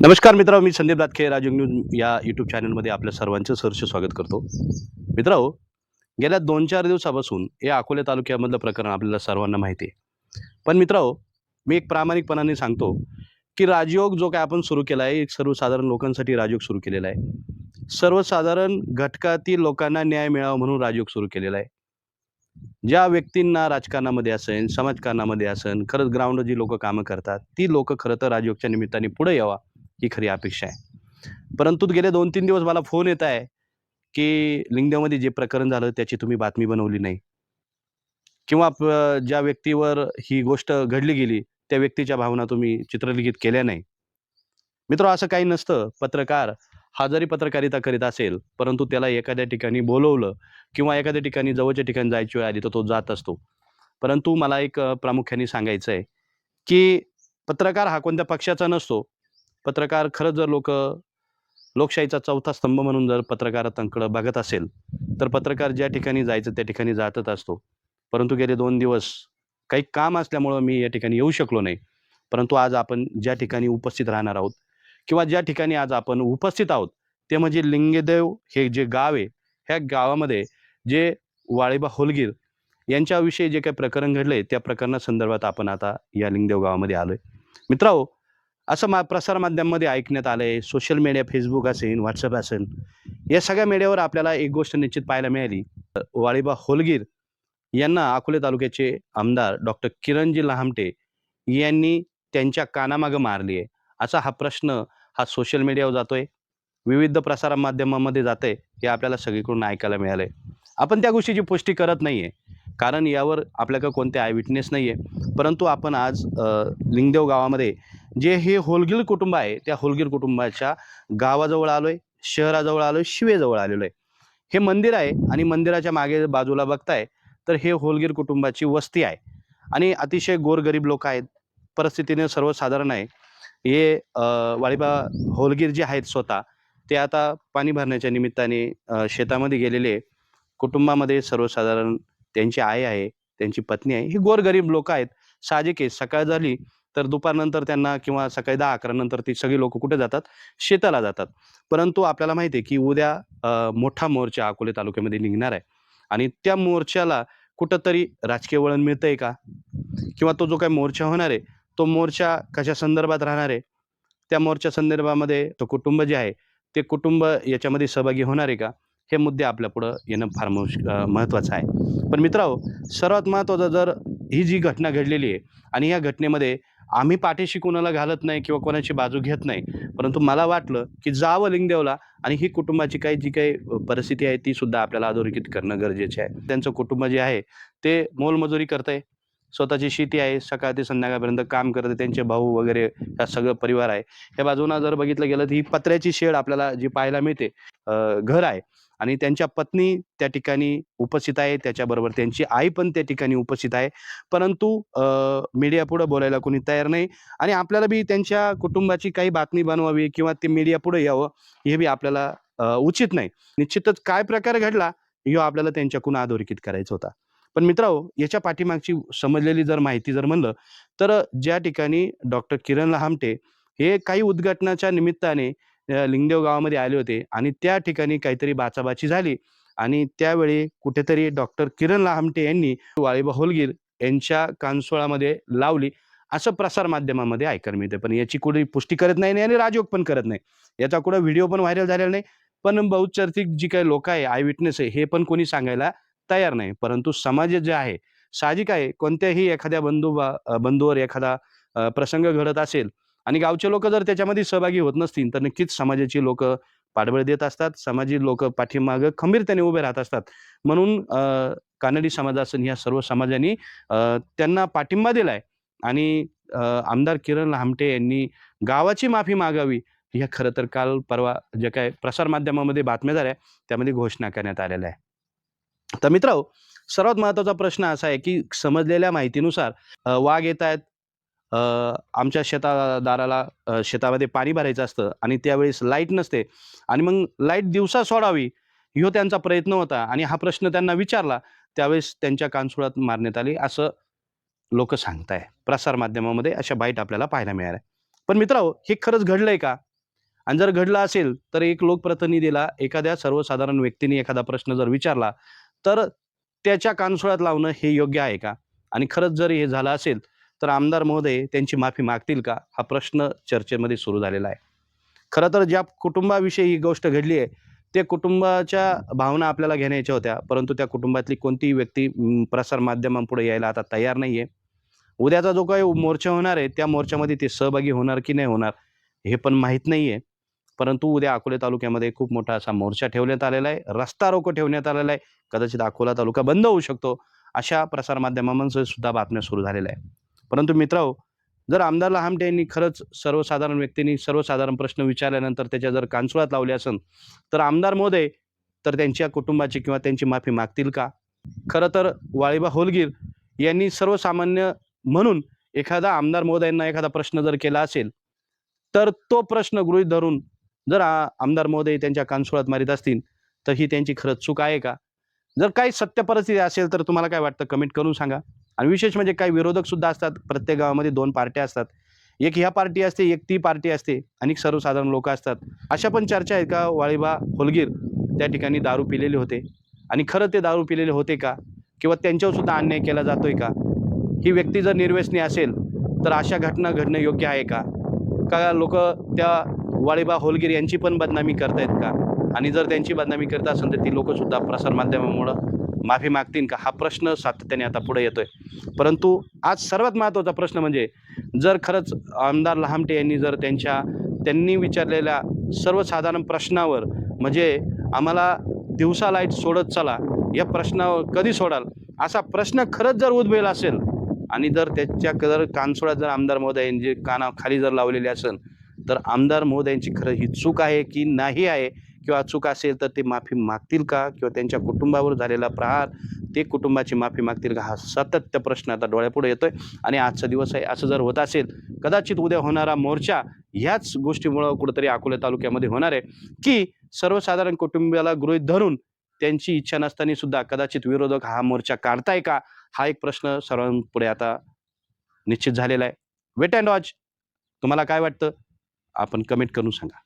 नमस्कार मित्रांनो मी संदीप दातखे राजयोग न्यूज या यूट्यूब चॅनलमध्ये आपल्या सर्वांचं सहर्ष स्वागत करतो. मित्रांनो गेल्या दोन चार दिवसापासून या अकोले तालुक्यामधलं प्रकरण आपल्याला सर्वांना माहिती आहे. पण मित्रांनो मी एक प्रामाणिकपणाने सांगतो की राजयोग जो काय आपण सुरू केला आहे एक सर्वसाधारण लोकांसाठी राजयोग सुरू केलेला आहे. सर्वसाधारण घटकातील लोकांना न्याय मिळावा म्हणून राजयोग सुरू केलेला आहे. ज्या व्यक्तींना राजकारणामध्ये असेल समाजकारणामध्ये असेल खरंच ग्राउंड जी लोक कामं करतात ती लोक खरं तर राजयोगच्या निमित्ताने पुढे यावा. ही खरी अपेक्षा आहे. परंतु गेले दोन तीन दिवस मला फोन येत आहे की लिंगदेवमध्ये जे प्रकरण झालं त्याची तुम्ही बातमी बनवली नाही. किंवा ज्या व्यक्तीवर ही गोष्ट घडली गेली त्या व्यक्तीच्या भावना तुम्ही चित्रलिखित केल्या नाही. मित्र असं काही नसतं. पत्रकार हा जरी पत्रकारिता करीत असेल परंतु त्याला एखाद्या ठिकाणी बोलवलं किंवा एखाद्या ठिकाणी जवळच्या ठिकाणी जायची वेळ आली तर तो जात असतो. परंतु मला एक प्रामुख्याने सांगायचं आहे की पत्रकार हा कोणत्या पक्षाचा नसतो पत्रकार खरंच जर लोक लोकशाहीचा चौथा स्तंभ म्हणून जर पत्रकारांकडं बघत असेल तर पत्रकार ज्या ठिकाणी जायचं त्या ठिकाणी जातच असतो. परंतु गेले दोन दिवस काही काम असल्यामुळं मी या ठिकाणी येऊ शकलो नाही. परंतु आज आपण ज्या ठिकाणी उपस्थित राहणार आहोत किंवा ज्या ठिकाणी आज आपण उपस्थित आहोत ते म्हणजे लिंगदेव हे जे गाव आहे ह्या गावामध्ये जे वाळीबा होलगीर यांच्याविषयी जे काही प्रकरण घडले त्या प्रकरणासंदर्भात आपण आता या लिंगदेव गावामध्ये आलोय. मित्रांनो असं मा प्रसारमाध्यमामध्ये ऐकण्यात आलं आहे सोशल मीडिया फेसबुक असेल व्हॉट्सअप असेल. या सगळ्या मीडियावर आपल्याला एक गोष्ट निश्चित पाहायला मिळाली. वाळीबा होलगीर यांना अकोले तालुक्याचे आमदार डॉक्टर किरणजी लहामटे यांनी त्यांच्या कानामागं मारली आहे असा हा प्रश्न हा सोशल मीडियावर जातोय. विविध प्रसारमाध्यमामध्ये जात जाते हे आपल्याला सगळीकडून ऐकायला मिळालं आहे आपण त्या गोष्टीची पुष्टी करत नाहीये. कारण यावर आपल्याकडे कोणते आय विटनेस नाही आहे परंतु आपण आज लिंगदेव गावामध्ये जे हे होलगीर कुटुंब आहे त्या होलगीर कुटुंबाच्या गावाजवळ आलोय शहराजवळ आलोय शिवेजवळ आलेलो आहे हे मंदिर आहे आणि मंदिराच्या मागे बाजूला बघताय तर हे होलगीर कुटुंबाची वस्ती आहे. आणि अतिशय गोरगरीब लोक आहेत परिस्थितीने सर्वसाधारण आहे. हे वाळीबा होलगीर जे आहेत स्वतः ते आता पाणी भरण्याच्या निमित्ताने शेतामध्ये गेलेले कुटुंबामध्ये सर्वसाधारण त्यांची आई आहे त्यांची पत्नी आहे. ही गोरगरीब लोक आहेत साहजिक आहे. सकाळ झाली तर दुपारनंतर त्यांना किंवा सकाळी दहा अकरा नंतर ती सगळी लोक कुठे जातात? शेताला जातात. परंतु आपल्याला माहिती आहे की उद्या मोठा मोर्चा अकोले तालुक्यामध्ये निघणार आहे. आणि त्या मोर्चाला कुठंतरी राजकीय वळण मिळतंय का? किंवा तो जो काही मोर्चा होणार आहे तो मोर्चा कशा संदर्भात राहणार आहे? त्या मोर्चा संदर्भामध्ये तो कुटुंब जे आहे ते कुटुंब याच्यामध्ये सहभागी होणार आहे का? हे मुद्दे आपल्या पुढं येणं फार महत्त्वाचं आहे. पण मित्रांनो सर्वात महत्त्वाचं जर ही जी घटना घडलेली आहे आणि या घटनेमध्ये आम्ही पाठीशी कोणाला घालत नाही किंवा कोणाची बाजू घेत नाही परंतु मला वाटलं की जावं लिंगदेवला आणि ही कुटुंबाची काही जी काही परिस्थिती आहे ती सुद्धा आपल्याला अधोरेखित करणं गरजेचे आहे. त्यांचं कुटुंब जे आहे ते मोलमजुरी करतंय. स्वतःची शेती आहे सकाळ ते संध्याकाळपर्यंत काम करते त्यांचे भाऊ वगैरे हा सगळं परिवार आहे. या बाजूला जर बघितलं गेलं तर ही पत्र्याची शेड आपल्याला जी पाहायला मिळते घर आहे. आणि त्यांच्या पत्नी त्या ठिकाणी उपस्थित आहे त्याच्याबरोबर त्यांची आई पण त्या ठिकाणी उपस्थित आहे. परंतु मीडिया पुढे बोलायला कोणी तयार नाही. आणि आपल्याला बी त्यांच्या कुटुंबाची काही बातमी बनवावी किंवा ते मीडिया पुढे यावं हे बी आपल्याला उचित नाही. निश्चितच काय प्रकार घडला हे आपल्याला त्यांच्याकडून अधोरेखित करायचा होता. पण मित्रांनो याच्या पाठीमागची समजलेली जर माहिती जर म्हणलं तर ज्या ठिकाणी डॉक्टर किरण लहामटे हे काही उद्घाटनाच्या निमित्ताने लिंगदेव गावामध्ये आले होते आणि त्या ठिकाणी काहीतरी बाचाबाची झाली आणि त्यावेळी कुठेतरी डॉक्टर किरण लहामटे यांनी वाळीबा होलगीर यांच्या कानसोळामध्ये लावली असं प्रसार माध्यमामध्ये ऐकायला मिळते पण याची कुठे पुष्टी करत नाही आणि राजयोग पण करत नाही. याचा कुठं व्हिडिओ पण व्हायरल झालेला नाही. पण बहुचर्चित जी काही लोक आहे आय विटनेस आहे हे पण कोणी सांगायला तयार नाही. परंतु समाज जे आहे साहजिक आहे. कोणत्याही एखाद्या बंधू बा- बंधूवर एखादा प्रसंग घडत असेल आणि गावचे लोक जर त्याच्यामध्ये सहभागी होत नसतील तर नक्कीच समाजाची लोक पाठबळ देत असतात. समाजी लोक पाठीमाग खंबीरतेने उभे राहत असतात. म्हणून कानडी समाजासन या ह्या सर्व समाजांनी त्यांना पाठिंबा दिलाय आणि आमदार किरण लामटे यांनी गावाची माफी मागावी ह्या खरं तर काल परवा जे काय प्रसार माध्यमामध्ये बातम्या झाल्या त्यामध्ये घोषणा करण्यात आलेल्या आहे तर मित्र सर्वात महत्त्वाचा प्रश्न असा आहे की समजलेल्या माहितीनुसार वाघ येत आहेत आमच्या शेतादाराला शेतामध्ये पाणी भरायचं असतं आणि त्यावेळेस लाइट नसते आणि मग लाइट दिवसा सोडावी ह्यो त्यांचा प्रयत्न होता आणि हा प्रश्न त्यांना विचारला त्यावेळेस त्यांच्या कानसुळात मारण्यात आली असं लोक सांगताय. प्रसारमाध्यमामध्ये अशा बाईट आपल्याला पाहायला मिळाल्या. पण मित्रांनो हे खरंच घडलंय का? आणि जर घडलं असेल तर एक लोकप्रतिनिधीला एखाद्या सर्वसाधारण व्यक्तीने एखादा प्रश्न जर विचारला तर त्याच्या कानसुळात लावणं हे योग्य आहे का? आणि खरंच जर हे झालं असेल तर आमदार महोदय त्यांची माफी मागतील का? हा प्रश्न चर्चेमध्ये सुरू झालेला आहे. खरं तर ज्या कुटुंबाविषयी ही गोष्ट घडली आहे त्या कुटुंबाच्या भावना आपल्याला घेण्याच्या होत्या परंतु त्या कुटुंबातली कोणतीही व्यक्ती प्रसारमाध्यमांपुढे यायला आता तयार नाही आहे उद्याचा जो काही मोर्चा होणार आहे त्या मोर्चामध्ये ते सहभागी होणार की नाही होणार हे पण माहीत नाही आहे परंतु उद्या अकोले तालुक्यामध्ये खूप मोठा असा मोर्चा ठेवण्यात आलेला आहे. रस्ता रोको ठेवण्यात आलेला आहे. कदाचित अकोला तालुका बंद होऊ शकतो. अशा प्रसारमाध्यमांमध्ये सुद्धा बातम्या सुरू झालेल्या आहे परंतु मित्रांनो जर आमदार लहामटे यांनी खरंच सर्वसाधारण व्यक्तींनी सर्वसाधारण प्रश्न विचारल्यानंतर त्याच्या जर कानसुळात लावले असेल तर आमदार मोदे तर त्यांच्या कुटुंबाची किंवा त्यांची माफी मागतील का? खरं तर वाळीबा होलगीर यांनी सर्वसामान्य म्हणून एखादा आमदार मोदयांना एखादा प्रश्न जर केला असेल तर तो प्रश्न गृहीत धरून जर आमदार महोदय त्यांच्या कानसुळात मारित असतील तर ही त्यांची खरंच चूक आहे का? जर काही सत्य परिस्थिती असेल तर तुम्हाला काय वाटतं? कमेंट करून सांगा. आणि विशेष म्हणजे काही विरोधक सुद्धा असतात प्रत्येक गावामध्ये दोन पार्ट्या असतात. एक ह्या पार्टी असते एक ती पार्टी असते. आणि सर्वसाधारण लोक असतात. अशा पण चर्चा आहेत का? वाळीबा होलगीर त्या ठिकाणी दारू पिलेले होते. आणि खरं ते दारू पिलेले होते का? किंवा त्यांच्यावर सुद्धा अन्याय केला जातोय का? ही व्यक्ती जर निर्व्यसनी असेल तर अशा घटना घडणं योग्य आहे का? का लोक त्या वाळीबा होलगीर यांची पण बदनामी करतायत का? आणि जर त्यांची बदनामी करत असेल तर ती लोकंसुद्धा प्रसारमाध्यमामुळं माफी मागतील का? हा प्रश्न सातत्याने आता पुढे येतो आहे परंतु आज सर्वात महत्त्वाचा प्रश्न म्हणजे जर खरंच आमदार लहामटे यांनी जर त्यांच्या त्यांनी विचारलेल्या सर्वसाधारण प्रश्नावर म्हणजे आम्हाला दिवसा लाइट सोडत चला या प्रश्नावर कधी सोडाल? असा प्रश्न खरंच जर उद्भवेल असेल आणि जर त्याच्या जर कानसोळात जर आमदार महोदयांची काना खाली जर लावलेली असेल तर आमदार महोदयांची खरं ही चूक आहे की नाही आहे? किंवा चूक असेल तर ते माफी मागतील का? किंवा त्यांच्या कुटुंबावर झालेला प्रहार ते कुटुंबाची माफी मागतील का? हा सतत्य प्रश्न आता डोळ्यापुढे येतोय. आणि आजचा दिवस आहे असं जर होत असेल कदाचित उद्या होणारा मोर्चा ह्याच गोष्टीमुळं कुठंतरी अकोले तालुक्यामध्ये होणार आहे की सर्वसाधारण कुटुंबियाला गृहीत धरून त्यांची इच्छा नसताना सुद्धा कदाचित विरोधक हा मोर्चा काढताय का? हा एक प्रश्न सर्वांपुढे आता निश्चित झालेला आहे. वेट अँड वॉच तुम्हाला काय वाटतं? आपण कमेंट करून सांगा.